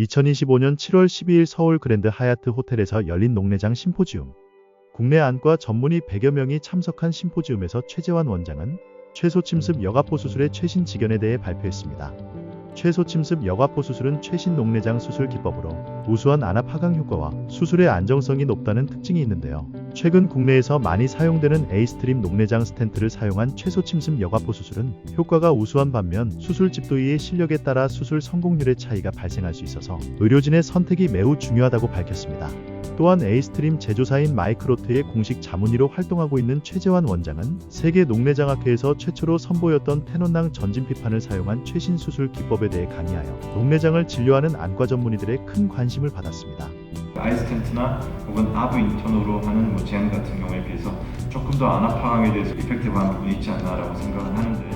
2025년 7월 12일 서울 그랜드 하얏트 호텔에서 열린 녹내장 심포지움. 국내 안과 전문의 100여 명이 참석한 심포지움에서 최재환 원장은 최소 침습 여가포 수술의 최신 지견에 대해 발표했습니다. 최소 침습 여가포 수술은 최신 녹내장 수술 기법으로 우수한 안압 하강 효과와 수술의 안정성이 높다는 특징이 있는데요. 최근 국내에서 많이 사용되는 에이스트림 녹내장 스텐트를 사용한 최소 침습 여가포 수술은 효과가 우수한 반면 수술 집도의의 실력에 따라 수술 성공률의 차이가 발생할 수 있어서 의료진의 선택이 매우 중요하다고 밝혔습니다. 또한 에이스트림 제조사인 마이크로트의 공식 자문의로 활동하고 있는 최재환 원장은 세계 녹내장학회에서 최초로 선보였던 테논낭 전진 피판을 사용한 최신 수술 기법에 대해 강의하여 녹내장을 진료하는 안과 전문의들의 큰 관심을 받았습니다. 아이스 텐트나 혹은 아브 인터너로 하는 뭐 제한 같은 경우에 비해서 조금 더 안압 하강에 대해서 이펙티브한 부분이 있지 않나라고 생각은 하는데